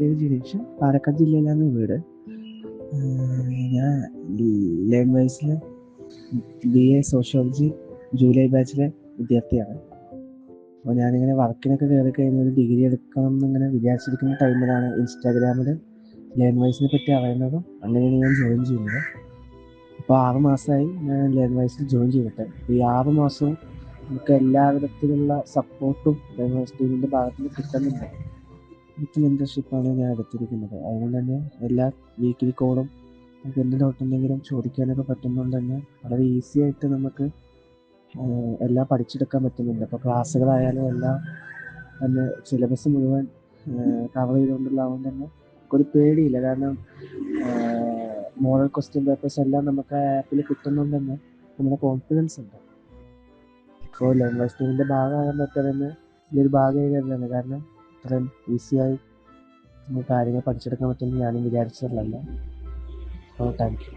പേര് ജിനേഷ്. പാലക്കാട് ജില്ലയിലാണ് വീട്. ഞാൻ learn B A sociology July ബാച്ചിലെ വിദ്യാർത്ഥിയാണ്. അപ്പോൾ ഞാനിങ്ങനെ വർക്കിനൊക്കെ കയറി കഴിഞ്ഞ് ഒരു ഡിഗ്രി എടുക്കണം എന്നിങ്ങനെ വിചാരിച്ചിരിക്കുന്ന ടൈമിലാണ് ഇൻസ്റ്റാഗ്രാമിൽ ലേൺ വൈസിനെ പറ്റി അറിയുന്നതും അങ്ങനെയാണ് ഞാൻ ജോയിൻ ചെയ്യുന്നത്. അപ്പോൾ ആറ് മാസമായി ഞാൻ ലേൺ വൈസിൽ ജോയിൻ ചെയ്തിട്ട്. ഈ ആറ് മാസവും നമുക്ക് എല്ലാ വിധത്തിലുള്ള സപ്പോർട്ടും ലേൺ വൈസ് ടീമിന്റെ ഭാഗത്തുനിന്ന് കിട്ടുന്നുണ്ട്. വിത്ത് മെന്റർഷിപ്പാണ് ഞാൻ എടുത്തിരിക്കുന്നത്. അതുകൊണ്ട് തന്നെ എല്ലാ വീക്കിലി കോളും നമുക്ക് എന്ത് ഡൗട്ട് ഉണ്ടെങ്കിലും ചോദിക്കാനൊക്കെ പറ്റുന്നതുകൊണ്ട് തന്നെ വളരെ ഈസി ആയിട്ട് നമുക്ക് എല്ലാം പഠിച്ചെടുക്കാൻ പറ്റുന്നുണ്ട്. അപ്പോൾ ക്ലാസ്സുകളായാലും എല്ലാം തന്നെ സിലബസ് മുഴുവൻ കവർ ചെയ്തുകൊണ്ടുള്ളതുകൊണ്ട് തന്നെ നമുക്കൊരു പേടിയില്ല. കാരണം മോഡൽ ക്വസ്റ്റ്യൻ പേപ്പേഴ്സ് എല്ലാം നമുക്ക് ആപ്പിൽ കിട്ടുന്നതുകൊണ്ട് തന്നെ നമ്മുടെ കോൺഫിഡൻസ് ഉണ്ട്. ഇപ്പോൾ ലാംഗ്വേജ് ടീമിന്റെ പറ്റാതെ തന്നെ ഭാഗമായി കരുതാണ് കാരണം ഇത്രയും ഈസിയായി കാര്യങ്ങൾ പഠിച്ചെടുക്കാൻ പറ്റുമെന്ന് ഞാനും വിചാരിച്ചിട്ടില്ല അപ്പോൾ താങ്ക് യു